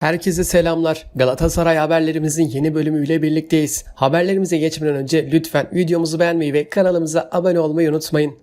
Herkese selamlar. Galatasaray haberlerimizin yeni bölümüyle birlikteyiz. Haberlerimize geçmeden önce lütfen videomuzu beğenmeyi ve kanalımıza abone olmayı unutmayın.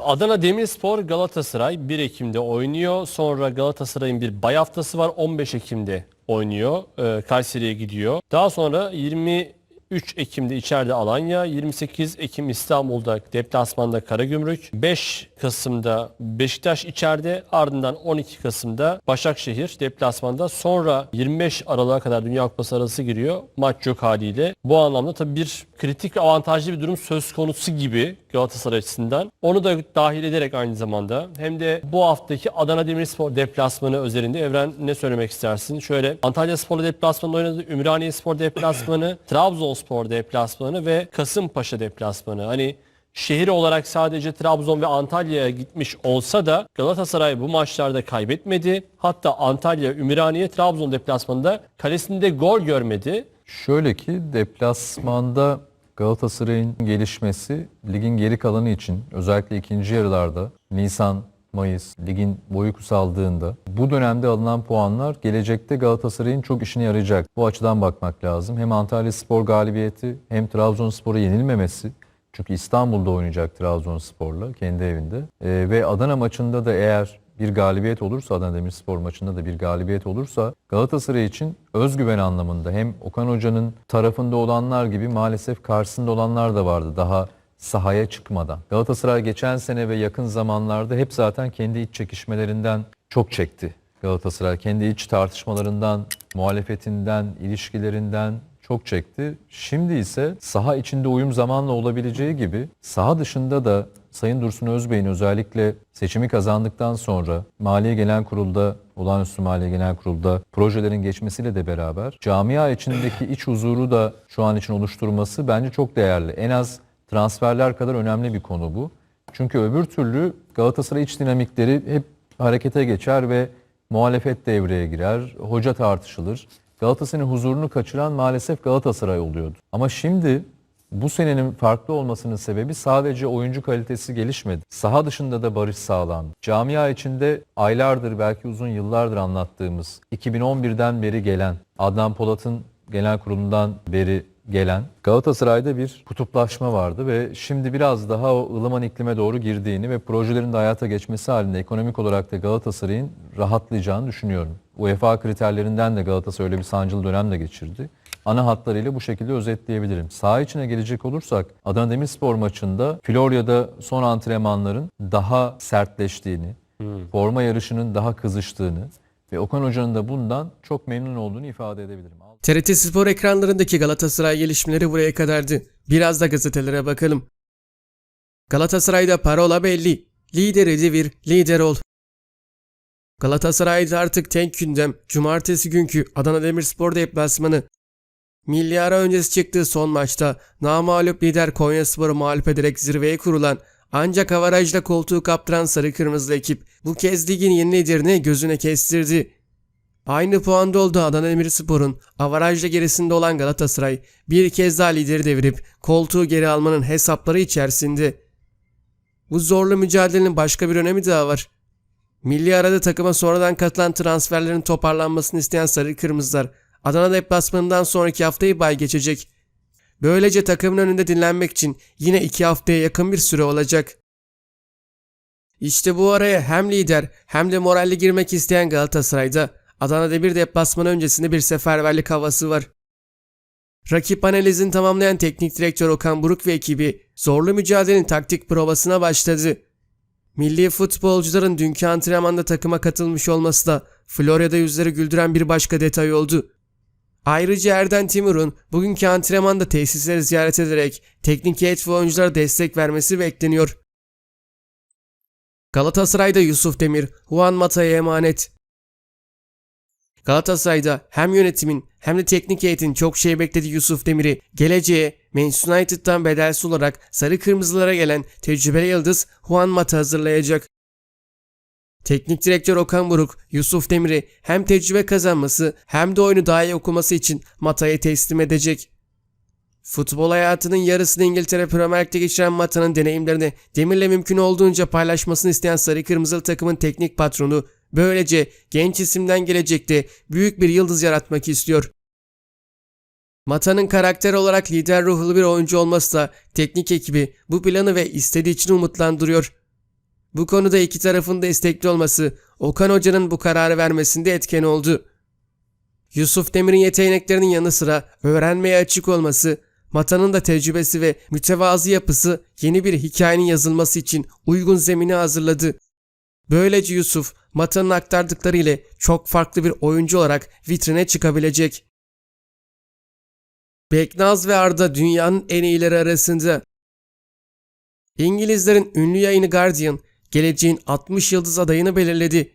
Adana Demirspor Galatasaray 1 Ekim'de oynuyor. Sonra Galatasaray'ın bir bay haftası var 15 Ekim'de oynuyor. Ee, Kayseri'ye gidiyor. Daha sonra 23 Ekim'de içeride Alanya, 28 Ekim İstanbul'da deplasmanda Karagümrük, 5 Kasım'da Beşiktaş içeride, ardından 12 Kasım'da Başakşehir deplasmanda. Sonra 25 Aralık'a kadar Dünya Kupası arası giriyor. Maç yok haliyle. Bu anlamda tabii bir kritik avantajlı bir durum söz konusu gibi Galatasaray açısından. Onu da dahil ederek aynı zamanda hem de bu haftaki Adana Demirspor deplasmanı özelinde Evren ne söylemek istersin? Şöyle Antalya Spor'la deplasmanı oynadı, Ümraniye Spor deplasmanı, Trabzonspor deplasmanı ve Kasımpaşa deplasmanı. Hani şehir olarak sadece Trabzon ve Antalya'ya gitmiş olsa da Galatasaray bu maçlarda kaybetmedi. Hatta Antalya, Ümraniye, Trabzon deplasmanında kalesinde gol görmedi. Şöyle ki deplasmanda Galatasaray'ın gelişmesi ligin geri kalanı için özellikle ikinci yarılarda Nisan, Mayıs ligin boyu kısaldığında bu dönemde alınan puanlar gelecekte Galatasaray'ın çok işine yarayacak. Bu açıdan bakmak lazım. Hem Antalya Spor galibiyeti hem Trabzonspor'a yenilmemesi. Çünkü İstanbul'da oynayacak Trabzonspor'la kendi evinde. Ee, ve Adana maçında da eğer bir galibiyet olursa Adana Demirspor maçında da bir galibiyet olursa Galatasaray için özgüven anlamında hem Okan Hoca'nın tarafında olanlar gibi maalesef karşısında olanlar da vardı daha sahaya çıkmadan. Galatasaray geçen sene ve yakın zamanlarda hep zaten kendi iç çekişmelerinden çok çekti. Galatasaray kendi iç tartışmalarından, muhalefetinden, ilişkilerinden çok çekti. Şimdi ise saha içinde uyum zamanla olabileceği gibi saha dışında da Sayın Dursun Özbey'in özellikle seçimi kazandıktan sonra Maliye Genel Kurul'da, olağanüstü Maliye Genel Kurul'da projelerin geçmesiyle de beraber camia içindeki iç huzuru da şu an için oluşturması bence çok değerli. En az transferler kadar önemli bir konu bu. Çünkü öbür türlü Galatasaray iç dinamikleri hep harekete geçer ve muhalefet devreye girer, hoca tartışılır. Galatasaray'ın huzurunu kaçıran maalesef Galatasaray oluyordu. Ama şimdi bu senenin farklı olmasının sebebi sadece oyuncu kalitesi gelişmedi. Saha dışında da barış sağlandı. Camia içinde aylardır belki uzun yıllardır anlattığımız 2011'den beri gelen Adnan Polat'ın genel kurulundan beri gelen Galatasaray'da bir kutuplaşma vardı ve şimdi biraz daha o ılıman iklime doğru girdiğini ve projelerin de hayata geçmesi halinde ekonomik olarak da Galatasaray'ın rahatlayacağını düşünüyorum. UEFA kriterlerinden de Galatasaray öyle bir sancılı dönem de geçirdi. Ana hatlarıyla bu şekilde özetleyebilirim. Saha içine gelecek olursak Adana Demirspor maçında Florya'da son antrenmanların daha sertleştiğini, forma yarışının daha kızıştığını ve Okan Hoca'nın da bundan çok memnun olduğunu ifade edebilirim. TRT Spor ekranlarındaki Galatasaray gelişmeleri buraya kadardı. Biraz da gazetelere bakalım. Galatasaray'da parola belli. Lider edivir, lider ol. Galatasaray'da artık tek gündem cumartesi günkü Adana Demirspor deplasmanı. Milli ara öncesi çıktığı son maçta namağlup lider Konyaspor'u mağlup ederek zirveye kurulan ancak avarajda koltuğu kaptıran sarı kırmızı ekip bu kez ligin yeni liderini gözüne kestirdi. Aynı puanda olduğu Adana Demirspor'un avarajda gerisinde olan Galatasaray bir kez daha lideri devirip koltuğu geri almanın hesapları içerisinde. Bu zorlu mücadelenin başka bir önemi daha var. Milli arada takıma sonradan katılan transferlerin toparlanmasını isteyen Sarı Kırmızılar Adana deplasmanından sonraki haftayı bay geçecek. Böylece takımın önünde dinlenmek için yine iki haftaya yakın bir süre olacak. İşte bu araya hem lider hem de moralli girmek isteyen Galatasaray'da Adana Demir deplasmanı öncesinde bir seferberlik havası var. Rakip analizini tamamlayan teknik direktör Okan Buruk ve ekibi zorlu mücadelenin taktik provasına başladı. Milli futbolcuların dünkü antrenmanda takıma katılmış olması da Florya'da yüzleri güldüren bir başka detay oldu. Ayrıca Erden Timur'un bugünkü antrenmanda tesisleri ziyaret ederek teknik heyet ve oyunculara destek vermesi bekleniyor. Galatasaray'da Yusuf Demir, Juan Mata'ya emanet. Galatasaray'da hem yönetimin hem de teknik heyetin çok şey beklediği Yusuf Demir'i geleceğe Manchester United'dan bedelsiz olarak sarı kırmızılara gelen tecrübeli yıldız Juan Mata hazırlayacak. Teknik direktör Okan Buruk, Yusuf Demir'i hem tecrübe kazanması hem de oyunu daha iyi okuması için Mata'ya teslim edecek. Futbol hayatının yarısını İngiltere Premier Lig'de geçiren Mata'nın deneyimlerini Demir'le mümkün olduğunca paylaşmasını isteyen Sarı Kırmızılı takımın teknik patronu Böylece genç isimden gelecekte büyük bir yıldız yaratmak istiyor. Mata'nın karakter olarak lider ruhlu bir oyuncu olması da teknik ekibi bu planı ve istediği için umutlandırıyor. Bu konuda iki tarafın da istekli olması Okan Hoca'nın bu kararı vermesinde etken oldu. Yusuf Demir'in yeteneklerinin yanı sıra öğrenmeye açık olması, Mata'nın da tecrübesi ve mütevazı yapısı yeni bir hikayenin yazılması için uygun zemini hazırladı. Böylece Yusuf, Mata'nın aktardıkları ile çok farklı bir oyuncu olarak vitrine çıkabilecek. Beknaz ve Arda dünyanın en iyileri arasında. İngilizlerin ünlü yayını Guardian, geleceğin 60 yıldız adayını belirledi.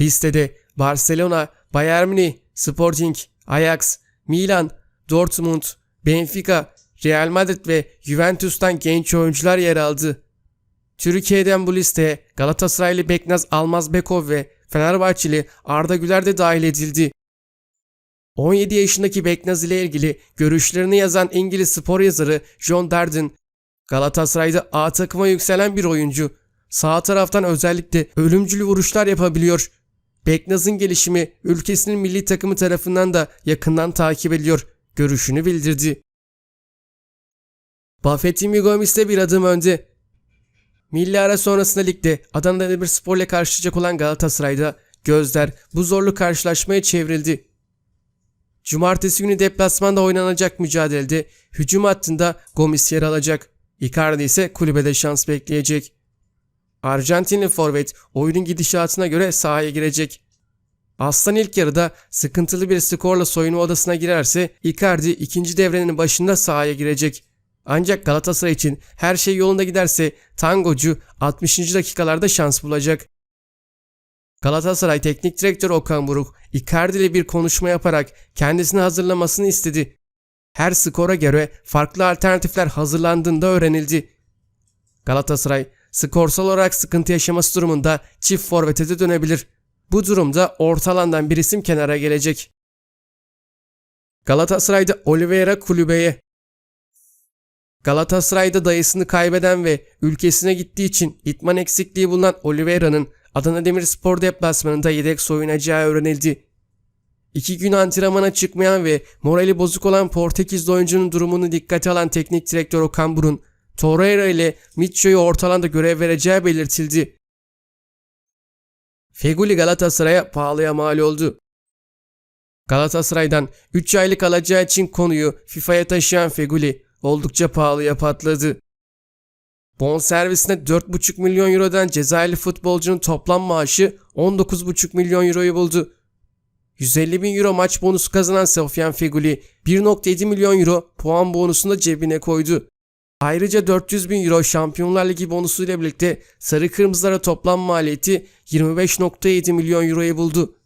Listede Barcelona, Bayern Münih, Sporting, Ajax, Milan, Dortmund, Benfica, Real Madrid ve Juventus'tan genç oyuncular yer aldı. Türkiye'den bu listeye Galatasaraylı Beknaz Almazbekov ve Fenerbahçeli Arda Güler de dahil edildi. 17 yaşındaki Beknaz ile ilgili görüşlerini yazan İngiliz spor yazarı John Darden, Galatasaray'da A takıma yükselen bir oyuncu. Sağ taraftan özellikle ölümcül vuruşlar yapabiliyor. Beknaz'ın gelişimi ülkesinin milli takımı tarafından da yakından takip ediliyor. Görüşünü bildirdi. Buffett'in Gomis'te bir adım önde. Milli ara sonrasında ligde Adana Demirspor ile karşılayacak olan Galatasaray'da gözler bu zorlu karşılaşmaya çevrildi. Cumartesi günü deplasmanda oynanacak mücadelede hücum hattında Gomis yer alacak. Icardi ise kulübede şans bekleyecek. Arjantinli forvet oyunun gidişatına göre sahaya girecek. Aslan ilk yarıda sıkıntılı bir skorla soyunma odasına girerse Icardi ikinci devrenin başında sahaya girecek. Ancak Galatasaray için her şey yolunda giderse Tangocu 60. dakikalarda şans bulacak. Galatasaray Teknik Direktörü Okan Buruk, Icardi ile bir konuşma yaparak kendisini hazırlamasını istedi. Her skora göre farklı alternatifler hazırlandığında öğrenildi. Galatasaray skorsal olarak sıkıntı yaşaması durumunda çift forvete de dönebilir. Bu durumda orta alandan bir isim kenara gelecek. Galatasaray'da Oliveira kulübeye Galatasaray'da dayısını kaybeden ve ülkesine gittiği için itman eksikliği bulunan Oliveira'nın Adana Demirspor deplasmanında yedek soyunacağı öğrenildi. İki gün antrenmana çıkmayan ve morali bozuk olan Portekizli oyuncunun durumunu dikkate alan teknik direktör Okan Burun, Torreira ile Mitcho'yu ortalanda görev vereceği belirtildi. Feguli Galatasaray'a pahalıya mal oldu. Galatasaray'dan 3 aylık alacağı için konuyu FIFA'ya taşıyan Feguli oldukça pahalıya patladı. Bonservisine 4,5 milyon eurodan Cezayirli futbolcunun toplam maaşı 19,5 milyon euroyu buldu. 150 bin euro maç bonusu kazanan Sofyan Feguli 1.7 milyon euro puan bonusunu da cebine koydu. Ayrıca 400 bin euro Şampiyonlar Ligi bonusu ile birlikte Sarı Kırmızılara toplam maliyeti 25.7 milyon euroyu buldu.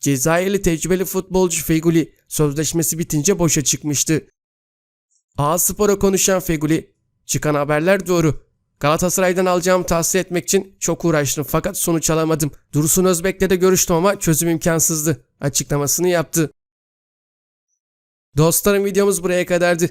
Cezayirli tecrübeli futbolcu Feguli sözleşmesi bitince boşa çıkmıştı. A Spor'a konuşan Feguli, çıkan haberler doğru. Galatasaray'dan alacağımı tahsil etmek için çok uğraştım fakat sonuç alamadım. Dursun Özbek'le de görüştüm ama çözüm imkansızdı. Açıklamasını yaptı. Dostlarım videomuz buraya kadardı.